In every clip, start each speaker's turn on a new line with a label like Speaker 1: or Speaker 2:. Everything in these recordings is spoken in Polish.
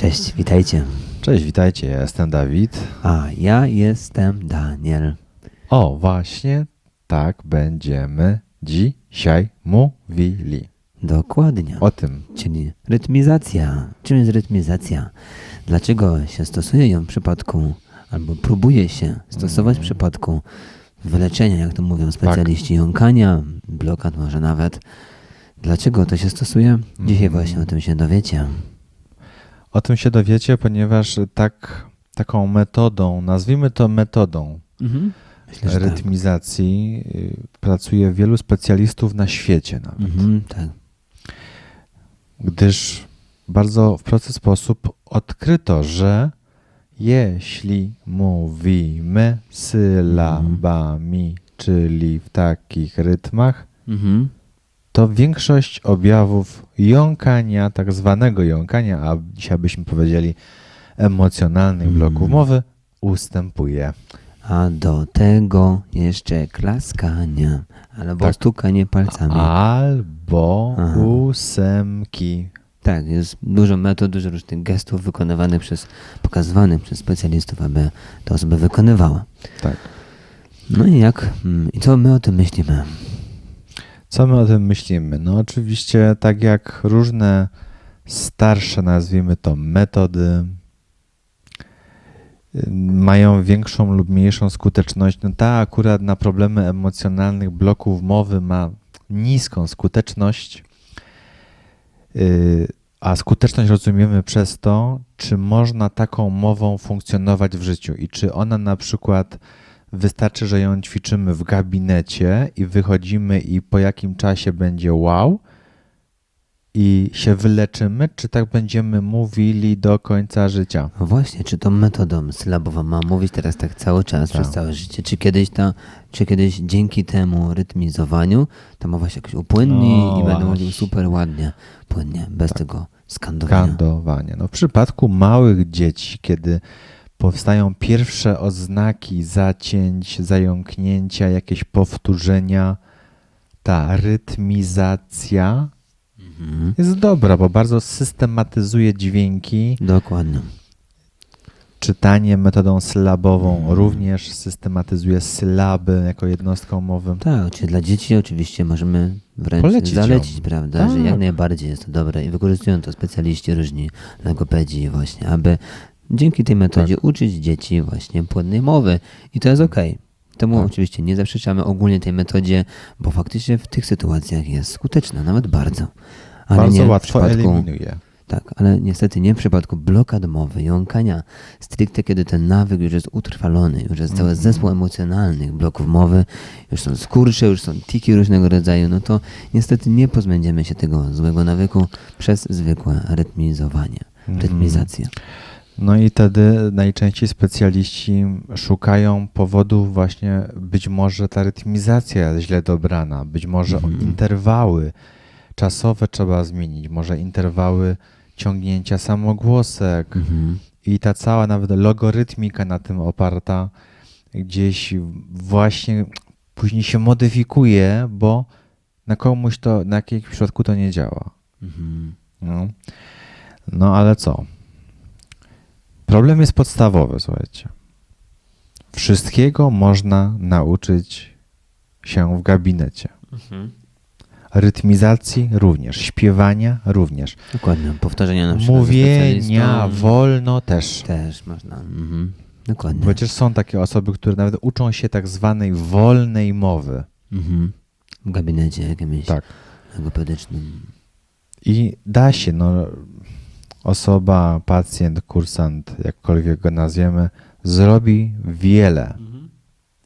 Speaker 1: Cześć, witajcie.
Speaker 2: Cześć, witajcie, ja jestem Dawid.
Speaker 1: A ja jestem Daniel.
Speaker 2: O, właśnie tak będziemy dzisiaj mówili.
Speaker 1: Dokładnie.
Speaker 2: O tym.
Speaker 1: Czyli rytmizacja. Czym jest rytmizacja? Dlaczego się stosuje ją w przypadku, albo próbuje się stosować w przypadku wyleczenia, jak to mówią specjaliści, jąkania, blokad może nawet. Dlaczego to się stosuje? Dzisiaj
Speaker 2: Mhm.
Speaker 1: właśnie o tym się dowiecie.
Speaker 2: O tym się dowiecie, ponieważ tak, taką metodą, nazwijmy to metodą
Speaker 1: Myślę, że tak.
Speaker 2: rytmizacji y, pracuje wielu specjalistów na świecie nawet.
Speaker 1: Mhm, tak.
Speaker 2: Gdyż bardzo w prosty sposób odkryto, że jeśli mówimy sylabami, czyli w takich rytmach,
Speaker 1: Mhm.
Speaker 2: To większość objawów jąkania, tak zwanego jąkania, a dzisiaj byśmy powiedzieli emocjonalnych
Speaker 1: Mhm.
Speaker 2: bloków mowy, ustępuje.
Speaker 1: A do tego jeszcze klaskanie albo
Speaker 2: Tak.
Speaker 1: stukanie palcami.
Speaker 2: Albo
Speaker 1: Aha.
Speaker 2: ósemki.
Speaker 1: Tak, jest dużo metod, dużo różnych gestów wykonywanych przez, pokazywanych przez specjalistów, aby ta osoba wykonywała.
Speaker 2: Tak.
Speaker 1: No i jak, mm, i co my o tym myślimy?
Speaker 2: Co my o tym myślimy? No oczywiście tak jak różne starsze, nazwijmy to metody, y, mają większą lub mniejszą skuteczność. No ta akurat na problemy emocjonalnych bloków mowy ma niską skuteczność, y, a skuteczność rozumiemy przez to, czy można taką mową funkcjonować w życiu i czy ona na przykład wystarczy, że ją ćwiczymy w gabinecie i wychodzimy i po jakim czasie będzie wow i się wyleczymy, czy tak będziemy mówili do końca życia.
Speaker 1: No właśnie, czy tą metodą sylabową mam mówić teraz tak cały czas,
Speaker 2: Tak.
Speaker 1: przez całe życie? Czy kiedyś, ta, czy kiedyś dzięki temu rytmizowaniu ta mowa się jakoś upłynni
Speaker 2: No
Speaker 1: i będę mówił super ładnie, płynnie, bez tego skandowania?
Speaker 2: Skandowanie. No w przypadku małych dzieci, kiedy powstają pierwsze oznaki zacięć, zająknięcia, jakieś powtórzenia, ta rytmizacja
Speaker 1: Mhm.
Speaker 2: jest dobra, bo bardzo systematyzuje dźwięki.
Speaker 1: Dokładnie.
Speaker 2: Czytanie metodą sylabową
Speaker 1: Mhm.
Speaker 2: również systematyzuje sylaby jako jednostką mowy.
Speaker 1: Tak, czyli dla dzieci oczywiście możemy wręcz
Speaker 2: Polecić ją.
Speaker 1: zalecić, prawda, że
Speaker 2: Tak.
Speaker 1: jak najbardziej jest to dobre i wykorzystują to specjaliści różni, logopedzi właśnie, aby dzięki tej metodzie
Speaker 2: Tak.
Speaker 1: uczyć dzieci właśnie płynnej mowy i to jest okej. Temu
Speaker 2: Tak.
Speaker 1: oczywiście nie zaprzeczamy ogólnie tej metodzie, bo faktycznie w tych sytuacjach jest skuteczna, nawet bardzo. Ale
Speaker 2: bardzo łatwo eliminuje.
Speaker 1: tak, ale niestety nie w przypadku blokad mowy, jąkania, stricte kiedy ten nawyk już jest utrwalony, już jest cały
Speaker 2: Mhm.
Speaker 1: zespół emocjonalnych bloków mowy, już są skurcze, już są tiki różnego rodzaju, no to niestety nie pozbędziemy się tego złego nawyku przez zwykłe rytmizowanie,
Speaker 2: Mhm.
Speaker 1: rytmizację.
Speaker 2: No i wtedy najczęściej specjaliści szukają powodów właśnie, być może ta rytmizacja jest źle dobrana, być może
Speaker 1: Mhm.
Speaker 2: interwały czasowe trzeba zmienić, może interwały ciągnięcia samogłosek
Speaker 1: Mhm.
Speaker 2: i ta cała nawet logorytmika na tym oparta gdzieś właśnie później się modyfikuje, bo na komuś to, na jakimś przypadku to nie działa.
Speaker 1: Mhm.
Speaker 2: No, no ale co? Problem jest podstawowy, słuchajcie. Wszystkiego można nauczyć się w gabinecie.
Speaker 1: Mhm.
Speaker 2: Rytmizacji również, śpiewania również.
Speaker 1: Dokładnie, powtarzania na przykład
Speaker 2: Mówienia wolno też.
Speaker 1: Też można. Mhm. Dokładnie.
Speaker 2: Przecież są takie osoby, które nawet uczą się tak zwanej wolnej mowy.
Speaker 1: Mhm. W gabinecie jakimś
Speaker 2: Tak.
Speaker 1: logopedycznym.
Speaker 2: I da się, no, osoba, pacjent, kursant, jakkolwiek go nazwiemy, zrobi wiele.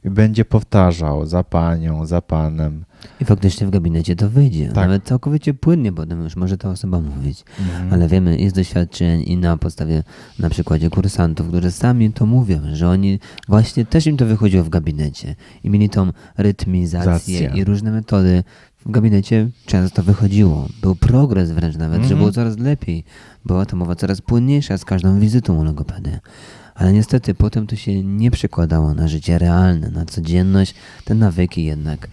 Speaker 2: I będzie powtarzał za panią, za panem.
Speaker 1: I faktycznie w gabinecie to wyjdzie.
Speaker 2: Tak.
Speaker 1: Nawet całkowicie płynnie potem już może ta osoba mówić.
Speaker 2: Mhm.
Speaker 1: Ale wiemy, jest doświadczeń i na podstawie na przykładzie kursantów, którzy sami to mówią, że oni właśnie też im to wychodziło w gabinecie i mieli tą rytmizację
Speaker 2: Zacja.
Speaker 1: i różne metody. W gabinecie często wychodziło. Był progres wręcz nawet, że
Speaker 2: Mhm.
Speaker 1: było coraz lepiej. Była ta mowa coraz płynniejsza z każdą wizytą u logopedy. Ale niestety potem to się nie przekładało na życie realne, na codzienność. Te nawyki jednak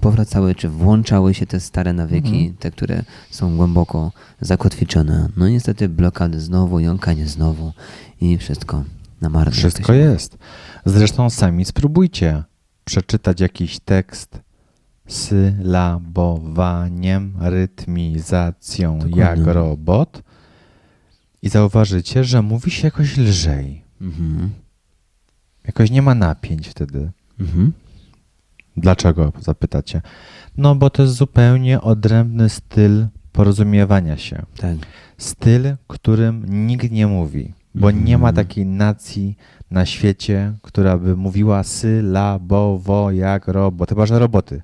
Speaker 1: powracały, czy włączały się te stare nawyki,
Speaker 2: Mhm.
Speaker 1: te, które są głęboko zakotwiczone. No niestety blokady znowu, jąkanie znowu i wszystko na marne. to
Speaker 2: Wszystko jest. Zresztą sami spróbujcie przeczytać jakiś tekst sylabowaniem, rytmizacją
Speaker 1: Dokładnie.
Speaker 2: jak robot i zauważycie, że mówi się jakoś lżej.
Speaker 1: Mhm.
Speaker 2: Jakoś nie ma napięć wtedy.
Speaker 1: Mhm.
Speaker 2: Dlaczego? Zapytacie. No, bo to jest zupełnie odrębny styl porozumiewania się.
Speaker 1: Tak.
Speaker 2: Styl, którym nikt nie mówi, bo nie ma
Speaker 1: Mhm.
Speaker 2: takiej nacji na świecie, która by mówiła sylabowo jak robot, chyba że roboty.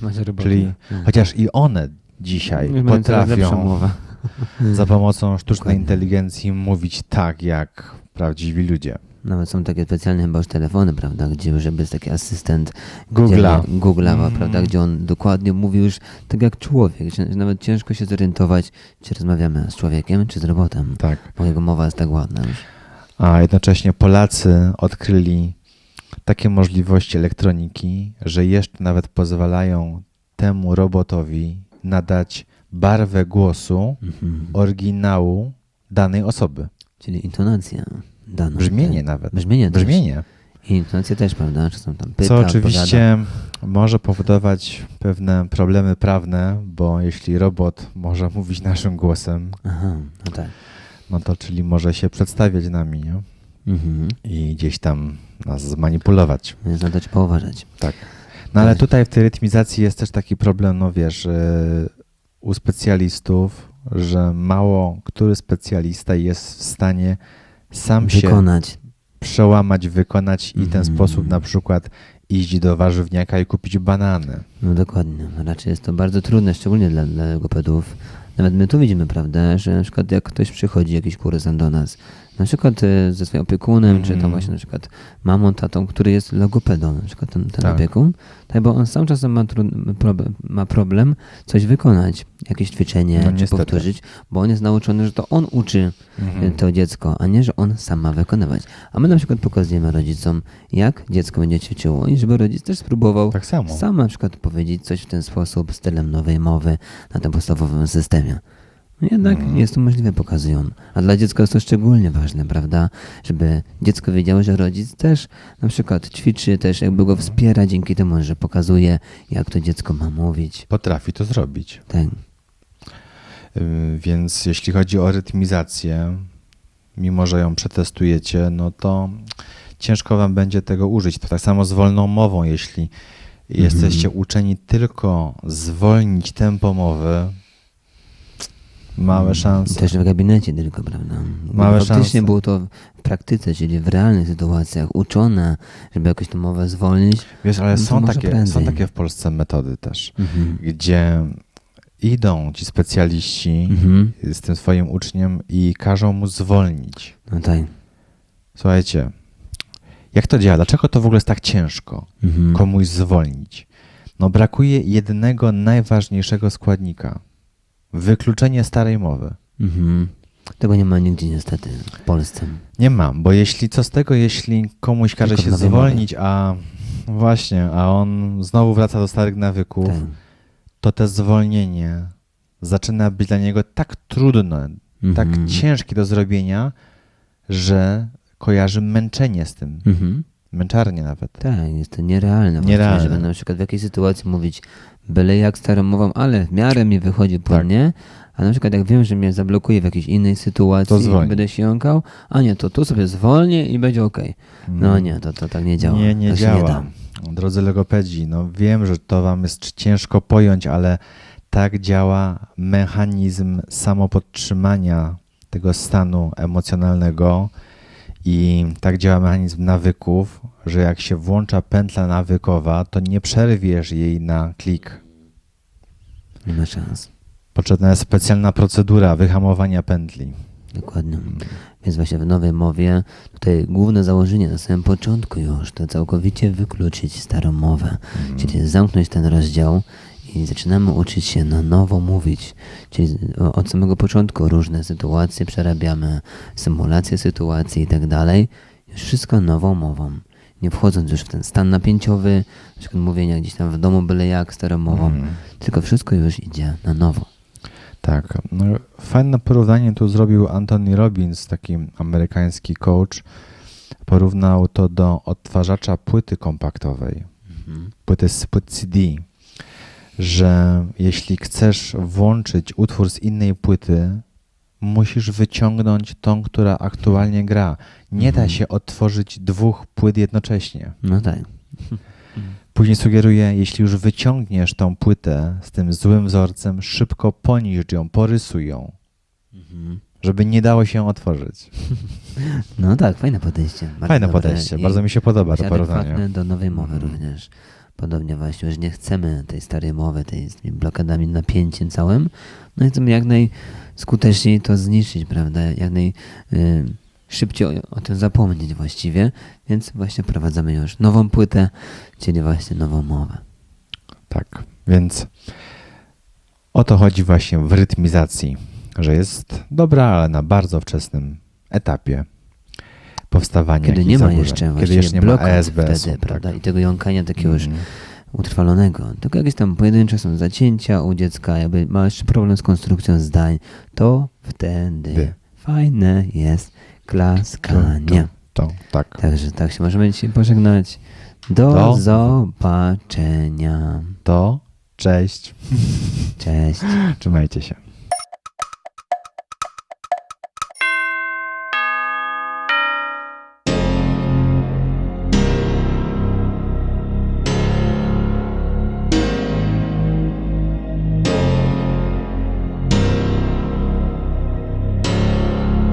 Speaker 1: Macie roboty.
Speaker 2: Czyli
Speaker 1: Mhm.
Speaker 2: chociaż i one dzisiaj potrafią
Speaker 1: mowę.
Speaker 2: za pomocą sztucznej
Speaker 1: Dokładnie.
Speaker 2: inteligencji mówić tak jak prawdziwi ludzie.
Speaker 1: Nawet są takie specjalne chyba już telefony, prawda, gdzie już jakby jest taki asystent
Speaker 2: Google'a.
Speaker 1: gdzie- Google'a,
Speaker 2: Mm.
Speaker 1: prawda, gdzie on dokładnie mówi już tak jak człowiek, że nawet ciężko się zorientować, czy rozmawiamy z człowiekiem, czy z robotem,
Speaker 2: Tak.
Speaker 1: bo jego mowa jest tak ładna już.
Speaker 2: A jednocześnie Polacy odkryli takie możliwości elektroniki, że jeszcze nawet pozwalają temu robotowi nadać barwę głosu
Speaker 1: Mhm.
Speaker 2: oryginału danej osoby.
Speaker 1: Czyli intonacja dana.
Speaker 2: Brzmienie
Speaker 1: tak.
Speaker 2: nawet.
Speaker 1: Brzmienie też.
Speaker 2: Brzmienie.
Speaker 1: I intonacja też, prawda, czy są tam pyta,
Speaker 2: Co
Speaker 1: odpowiada.
Speaker 2: oczywiście może powodować pewne problemy prawne, bo jeśli robot może mówić naszym głosem,
Speaker 1: Aha, no tak.
Speaker 2: no to czyli może się przedstawiać nami nie?
Speaker 1: Mhm.
Speaker 2: i gdzieś tam nas zmanipulować.
Speaker 1: Więc na to trzeba uważać.
Speaker 2: Tak. No ale tutaj w tej rytmizacji jest też taki problem, no wiesz, yy, u specjalistów, że mało który specjalista jest w stanie sam się
Speaker 1: Wykonać.
Speaker 2: przełamać, wykonać i w ten
Speaker 1: Mhm.
Speaker 2: sposób na przykład iść do warzywniaka i kupić banany.
Speaker 1: No dokładnie. Raczej jest to bardzo trudne, szczególnie dla, dla logopedów. Nawet my tu widzimy, prawda, że na przykład jak ktoś przychodzi, jakiś kursant do nas, na przykład e, ze swoim opiekunem, czy tam
Speaker 2: Mhm.
Speaker 1: właśnie na przykład mamą, tatą, który jest logopedą, na przykład ten, ten
Speaker 2: Tak.
Speaker 1: opiekun, tak, bo on sam czasem ma, trud- problem, ma problem coś wykonać, jakieś ćwiczenie,
Speaker 2: No
Speaker 1: czy
Speaker 2: niestety.
Speaker 1: powtórzyć, bo on jest nauczony, że to on uczy
Speaker 2: Mhm.
Speaker 1: to dziecko, a nie, że on sam ma wykonywać. A my na przykład pokazujemy rodzicom, jak dziecko będzie ćwiczyło i żeby rodzic też spróbował
Speaker 2: Tak samo.
Speaker 1: sam na przykład powiedzieć coś w ten sposób, stylem nowej mowy na tym podstawowym systemie. Jednak
Speaker 2: Mhm.
Speaker 1: jest to możliwe, pokazują. A dla dziecka jest to szczególnie ważne, prawda? Żeby dziecko wiedziało, że rodzic też na przykład ćwiczy, też jakby go wspiera dzięki temu, że pokazuje, jak to dziecko ma mówić.
Speaker 2: Potrafi to zrobić.
Speaker 1: Tak.
Speaker 2: Yy, Więc jeśli chodzi o rytmizację, mimo że ją przetestujecie, no to ciężko wam będzie tego użyć. To tak samo z wolną mową, jeśli jesteście uczeni tylko zwolnić tempo mowy, małe
Speaker 1: I
Speaker 2: szanse.
Speaker 1: Też w gabinecie tylko, prawda?
Speaker 2: Małe
Speaker 1: Faktycznie
Speaker 2: szanse.
Speaker 1: było to w praktyce, czyli w realnych sytuacjach uczone, żeby jakoś tę mowę zwolnić.
Speaker 2: Wiesz, ale
Speaker 1: no
Speaker 2: są takie, są takie w Polsce metody też,
Speaker 1: Mhm.
Speaker 2: gdzie idą ci specjaliści
Speaker 1: Mhm.
Speaker 2: z tym swoim uczniem i każą mu zwolnić.
Speaker 1: No tak.
Speaker 2: Słuchajcie, jak to działa? Dlaczego to w ogóle jest tak ciężko
Speaker 1: Mhm.
Speaker 2: komuś zwolnić? No brakuje jednego najważniejszego składnika. Wykluczenie starej mowy.
Speaker 1: Mhm. Tego nie ma nigdzie niestety w Polsce.
Speaker 2: Nie mam, bo jeśli co z tego, jeśli komuś każe
Speaker 1: Tylko
Speaker 2: się zwolnić, a właśnie, a on znowu wraca do starych nawyków,
Speaker 1: Tak.
Speaker 2: to to zwolnienie zaczyna być dla niego tak trudne, tak
Speaker 1: Mhm.
Speaker 2: ciężkie do zrobienia, że kojarzy męczenie z tym.
Speaker 1: Mhm.
Speaker 2: Męczarnie nawet.
Speaker 1: Tak, jest to nierealne.
Speaker 2: Nierealne.
Speaker 1: Żeby na przykład w jakiejś sytuacji mówić byle jak starą mową, ale w miarę mi wychodzi płynnie, a na przykład jak wiem, że mnie zablokuje w jakiejś innej sytuacji będę się jąkał, a nie, to tu sobie zwolnię i będzie okej. No nie, to, to tak nie działa.
Speaker 2: Nie, nie
Speaker 1: to
Speaker 2: działa.
Speaker 1: Nie.
Speaker 2: Drodzy logopedzi, no wiem, że to wam jest ciężko pojąć, ale tak działa mechanizm samopodtrzymania tego stanu emocjonalnego i tak działa mechanizm nawyków, że jak się włącza pętla nawykowa, to nie przerwiesz jej na klik.
Speaker 1: Nie ma szans.
Speaker 2: Potrzebna jest specjalna procedura wyhamowania pętli.
Speaker 1: Dokładnie. Więc właśnie w nowej mowie tutaj główne założenie na samym początku już to całkowicie wykluczyć starą mowę, czyli zamknąć ten rozdział i zaczynamy uczyć się na nowo mówić. Czyli od samego początku różne sytuacje przerabiamy, symulacje sytuacji i tak dalej. Już wszystko nową mową. nie wchodząc już w ten stan napięciowy, na przykład mówienia gdzieś tam w domu byle jak staromową,
Speaker 2: Mhm.
Speaker 1: tylko wszystko już idzie na nowo.
Speaker 2: Tak. No, fajne porównanie tu zrobił Anthony Robbins, taki amerykański coach. Porównał to do odtwarzacza płyty kompaktowej,
Speaker 1: Mhm.
Speaker 2: płyty z płyt CD, że jeśli chcesz włączyć utwór z innej płyty, musisz wyciągnąć tą, która aktualnie gra. Nie da
Speaker 1: Mhm.
Speaker 2: się odtworzyć dwóch płyt jednocześnie.
Speaker 1: No tak.
Speaker 2: Później sugeruję, jeśli już wyciągniesz tą płytę z tym złym wzorcem, szybko poniszcz ją, porysuj ją,
Speaker 1: Mhm.
Speaker 2: żeby nie dało się otworzyć.
Speaker 1: No tak, fajne podejście. Bardzo
Speaker 2: Fajne podejście, bardzo mi się podoba to
Speaker 1: adekwatne
Speaker 2: porównanie.
Speaker 1: do nowej mowy
Speaker 2: Mhm.
Speaker 1: również. Podobnie właśnie, że nie chcemy tej starej mowy, tej z tymi blokadami, napięciem całym, no i chcemy jak najskuteczniej to zniszczyć, prawda? Jak naj y, o, o tym zapomnieć właściwie, więc właśnie wprowadzamy już nową płytę, czyli właśnie nową mowę.
Speaker 2: Tak, więc o to chodzi właśnie w rytmizacji, że jest dobra, ale na bardzo wczesnym etapie powstawania
Speaker 1: Kiedy nie ma jeszcze
Speaker 2: Kiedy jeszcze nie ma
Speaker 1: wtedy, prawda?
Speaker 2: tak.
Speaker 1: I tego jąkania takiego już
Speaker 2: Mhm.
Speaker 1: utrwalonego. Tylko jakieś tam pojedyncze są zacięcia u dziecka, jakby ma jeszcze problem z konstrukcją zdań, to wtedy fajne jest klaskanie.
Speaker 2: To, to, tak.
Speaker 1: Także tak się możemy dzisiaj pożegnać. Do,
Speaker 2: Do-
Speaker 1: zobaczenia.
Speaker 2: To cześć.
Speaker 1: Cześć.
Speaker 2: Trzymajcie się.